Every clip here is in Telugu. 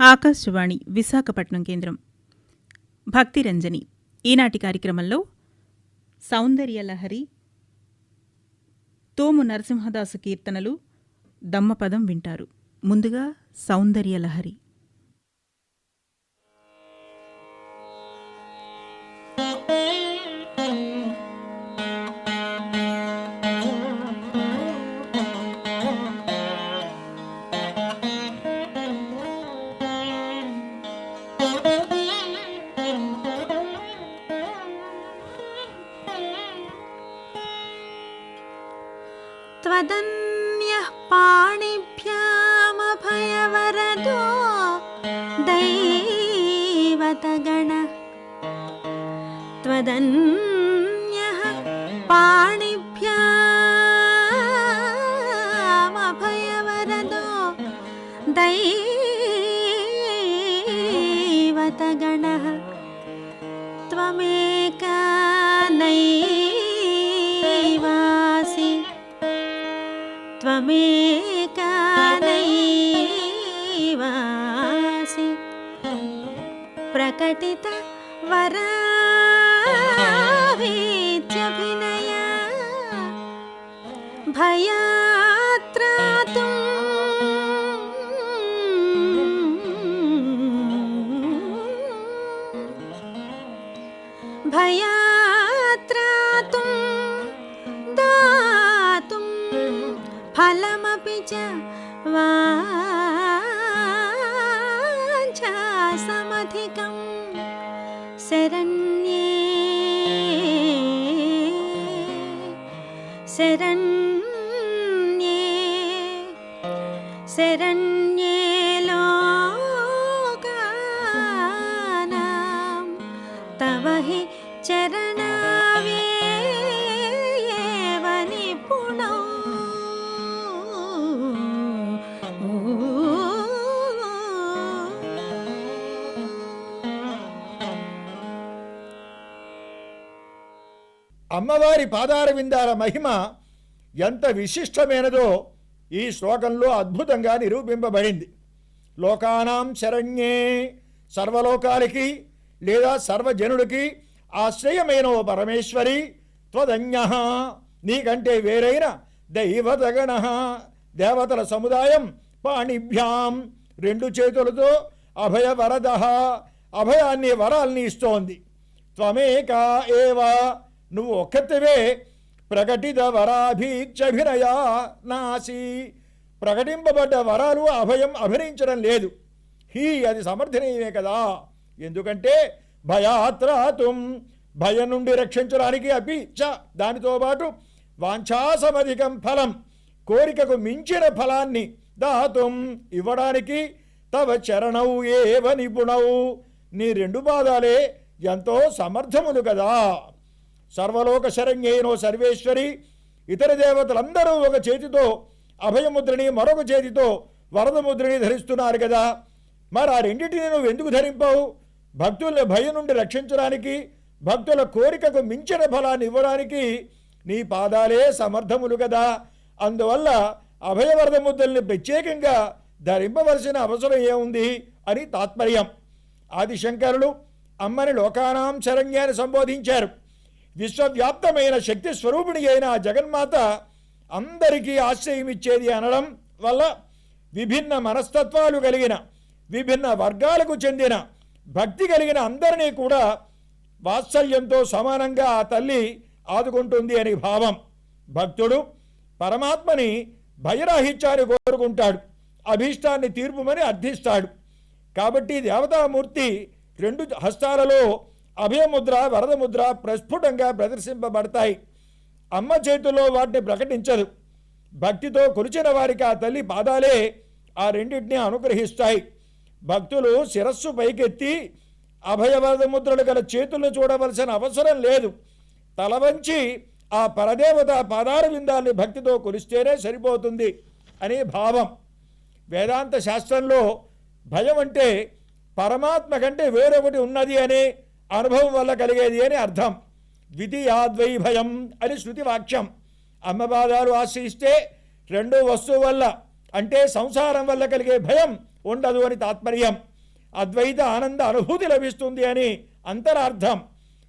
ఆకాశవాణి విశాఖపట్నం కేంద్రం. భక్తిరంజని ఈనాటి కార్యక్రమంలో సౌందర్యలహరి తోము నరసింహదాసు కీర్తనలు దమ్మపదం వింటారు. ముందుగా సౌందర్యలహరి त्वदन्यः पाणिभ्यामभयवरदो दैवतगणः। त्वमेकानैवासि। त्वमेका प्रकटित वरात्यभिनया भयात्रातु भयात्रातुं दातुं फलमपि च वा शरण्ये। शरण्ये। शरण्ये అమ్మవారి పాదార విందాల మహిమ ఎంత విశిష్టమైనదో ఈ శ్లోకంలో అద్భుతంగా నిరూపింపబడింది. లోకానాం శరణ్యే సర్వలోకాలకి లేదా సర్వజనుడికి ఆశ్రయమైన ఓ పరమేశ్వరి త్వదన్య. నీకంటే వేరైన దైవతగణ. దేవతల సముదాయం పాణిభ్యాం. రెండు చేతులతో అభయవరద. అభయాన్ని వరాల్ని ఇస్తోంది. త్వమేకా ఏవా నువ్వు ఒక్కతివే? ప్రకటిత వరాభీక్షభినయా నాసి. ప్రకటింపబడ్డ వరాలు అభయం అభినయించడం లేదు. హీ అది సమర్థనీయమే కదా. ఎందుకంటే భయాత్రాతుం భయం నుండి రక్షించడానికి అపి చ దానితో పాటు వాంఛాసమధికం ఫలం కోరికకు మించిన ఫలాన్ని దాతుం ఇవ్వడానికి తవ చరణవు ఏవ నిపుణవు నీ రెండు పాదాలే ఎంతో సమర్థములు కదా. సర్వలోక శరంగేనో సర్వేశ్వరి. ఇతర దేవతలందరూ ఒక చేతితో అభయముద్రని మరొక చేతితో వరదముద్రని ధరిస్తున్నారు కదా. మరి ఆ రెండింటిని నువ్వు ఎందుకు ధరింపావు? భక్తుల్ని భయం నుండి రక్షించడానికి భక్తుల కోరికకు మించిన ఫలాన్ని ఇవ్వడానికి నీ పాదాలే సమర్థములు కదా. అందువల్ల అభయవరద ముద్రల్ని ప్రత్యేకంగా ధరింపవలసిన అవసరం ఏముంది అని తాత్పర్యం. ఆదిశంకరులు అమ్మని లోకానాం శరణ్యాన్ని సంబోధించారు. విశ్వవ్యాప్తమైన శక్తి స్వరూపిణి అయిన ఆ జగన్మాత అందరికీ ఆశ్రయం ఇచ్చేది అనడం వల్ల విభిన్న మనస్తత్వాలు కలిగిన విభిన్న వర్గాలకు చెందిన భక్తి కలిగిన అందరినీ కూడా వాత్సల్యంతో సమానంగా ఆ తల్లి ఆదుకుంటుంది అని భావం. భక్తుడు పరమాత్మని భయరాహిత్యాన్ని కోరుకుంటాడు. అభీష్టాన్ని తీర్పుమని అర్థిస్తాడు. కాబట్టి దేవతామూర్తి రెండు హస్తాలలో అభయముద్ర వరదముద్ర ప్రస్ఫుటంగా ప్రదర్శింపబడతాయి. అమ్మ చేతుల్లో వాటిని ప్రకటించదు. భక్తితో కొలిచిన వారికి ఆ తల్లి పాదాలే ఆ రెండింటిని అనుగ్రహిస్తాయి. భక్తులు శిరస్సు పైకెత్తి అభయవరద ముద్రలు గల చేతులను చూడవలసిన అవసరం లేదు. తల వంచి ఆ పరదేవత పాదార విందాన్ని భక్తితో కొలిస్తేనే సరిపోతుంది అని భావం. వేదాంత శాస్త్రంలో భయం అంటే పరమాత్మ కంటే వేరొకటి ఉన్నది అనే అనుభవం వల్ల కలిగేది అని అర్థం. ద్వితీయాద్వై భయం అని శృతి వాక్యం అమ్మబాధాలు ఆశ్రయిస్తే రెండో వస్తువు వల్ల అంటే సంసారం వల్ల కలిగే భయం ఉండదు అని తాత్పర్యం. అద్వైత ఆనంద అనుభూతి లభిస్తుంది అని అంతరార్థం.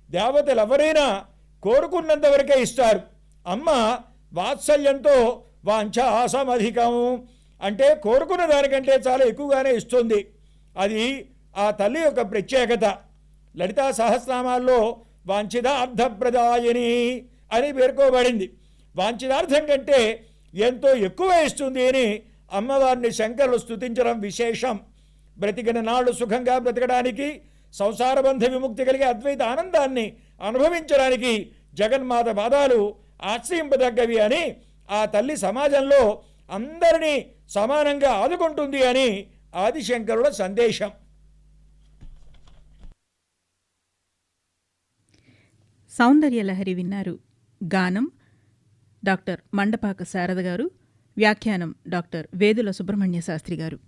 దేవతలు ఎవరైనా కోరుకున్నంత వరకే ఇస్తారు. అమ్మ వాత్సల్యంతో వాంఛ ఆసమధికం అంటే కోరుకున్న దానికంటే చాలా ఎక్కువగానే ఇస్తుంది. అది ఆ తల్లి యొక్క ప్రత్యేకత. లలితా సహస్రనామాల్లో వాంఛితార్థప్రదాయని అని పేర్కోబడింది. వాంఛితార్థం కంటే ఎంతో ఎక్కువ ఇస్తుంది అని అమ్మవారిని శంకరులు స్థుతించడం విశేషం. బ్రతికిన నాళ్ళు సుఖంగా బ్రతకడానికి సంసారబంధ విముక్తి కలిగే అద్వైత ఆనందాన్ని అనుభవించడానికి జగన్మాత పాదాలు ఆశ్రయింపదగ్గవి అని ఆ తల్లి సమాజంలో అందరినీ సమానంగా ఆదుకుంటుంది అని ఆదిశంకరుల సందేశం. సౌందర్యలహరి విన్నారు. గానం డాక్టర్ మండపాక శారద గారు వ్యాఖ్యానం డాక్టర్ వేదుల సుబ్రహ్మణ్య శాస్త్రి గారు.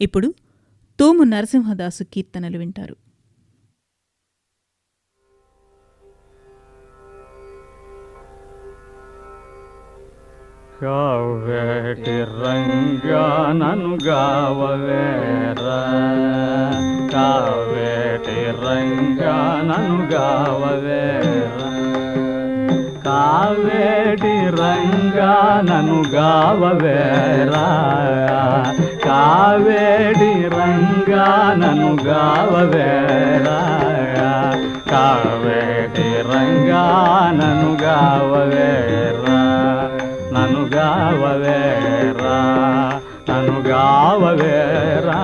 ఇప్పుడు తూము నరసింహదాసు కీర్తనలు వింటారు. కావేటి రంగా గావవేరా రంగా నను గావవే. కావేటి రంగా నను గావవేరా కావేటి రంగా నను గావవేరా కావేటి రంగా నను గావవేరా నను గావవేరా నను గావవేరా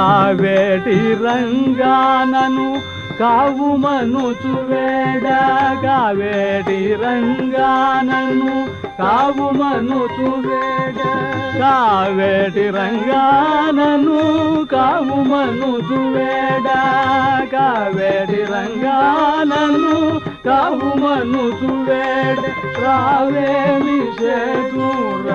కావేటి రంగానను నన్ను కావుమను చువేడ కావేటి రంగానను నన్ను కావుమను చువేడ కావేటి రంగానను నన్ను కావుమను చువేడ కావేటి రంగానను నన్ను కావుమను చువేడ రావేమి చేదూర